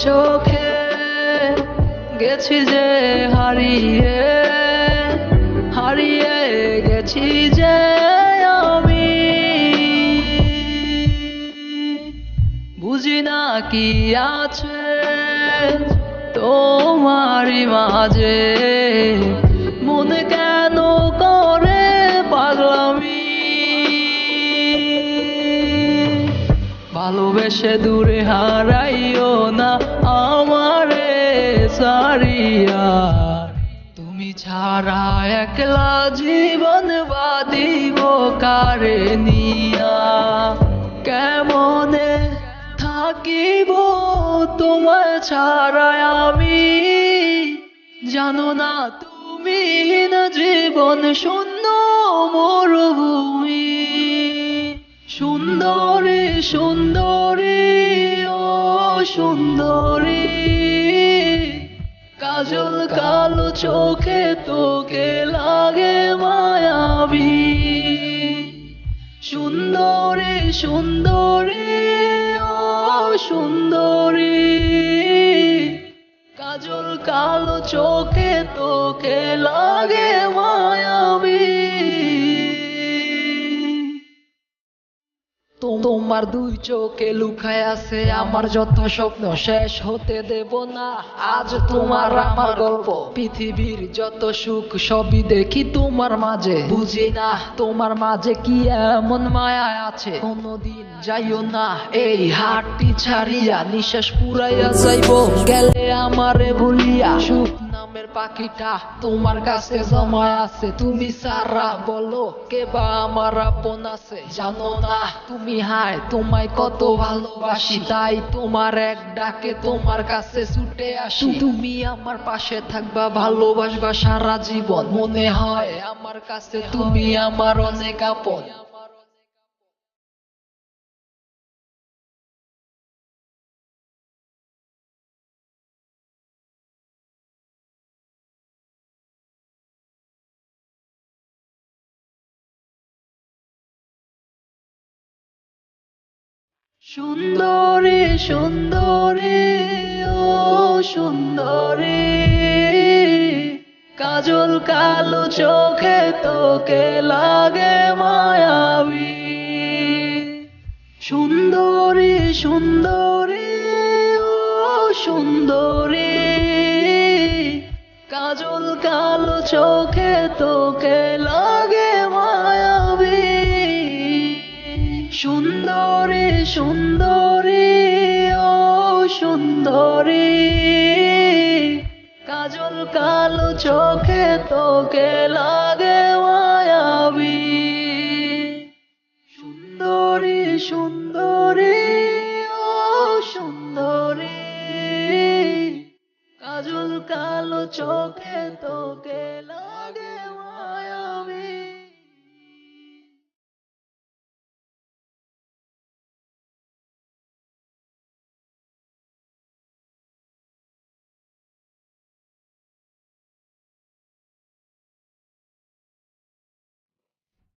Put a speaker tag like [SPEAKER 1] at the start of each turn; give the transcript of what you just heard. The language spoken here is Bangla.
[SPEAKER 1] চোখে গেছি যে হারিয়ে হারিয়ে আছে তোমারই মাঝে। মনে কেন করে পাগলামি? ভালোবেসে দূরে হারাইও না আমারে, সারিয়া। তুমি ছাড়া একলা জীবন বাদিব কারে তোমায় আমি জানো না তুমি না জীবন শূন্য মরুভূমি। সুন্দরী সুন্দরী, ও সুন্দরী, কাজল কালো চোখে তোকে লাগে মায়াবী। সুন্দরী সুন্দরী, ও সুন্দরী কালো চোখে তোকে লাগে মায়াবী। তোমার দুই চোখে লুকায় আছে, আমার যত স্বপ্ন শেষ হতে দেব না। আজ তোমার আমার গল্প, পৃথিবীর যত সুখ, সবই দেখি তোমার মাঝে। বুঝি না তোমার মাঝে কি এমন মায়া আছে? কোনদিন যাইও না, এই হাটটি ছাড়িয়া নিঃশ্বাস পুরাইয়া যাইব। গেলে আমারে ভুলিয়া সুখ পাখিটা, তোমার কাছে জমা আছে। তুমি সারা বলো, কে বা আমার আপন আছে? জানো না তুমি, হায়, তোমায় কত ভালোবাসি। তাই তোমার এক ডাকে তোমার কাছে ছুটে আসি। তুমি আমার পাশে থাকবা, ভালোবাসবা সারা জীবন। মনে হয় আমার কাছে তুমি আমার অনেক আপন। সুন্দরী সুন্দরী, ও সুন্দরী। কাজল কালো চোখে তোকে লাগে মায়াবী। সুন্দরী সুন্দরী, ও সুন্দরী। কাজল কালো চোখে সুন্দরী, ও সুন্দরী। কাজল কালো চোখে তোকে লাগে মায়াবী। সুন্দরী সুন্দরী, ও সুন্দরী। কাজল কালো চোখে তোকে লাগে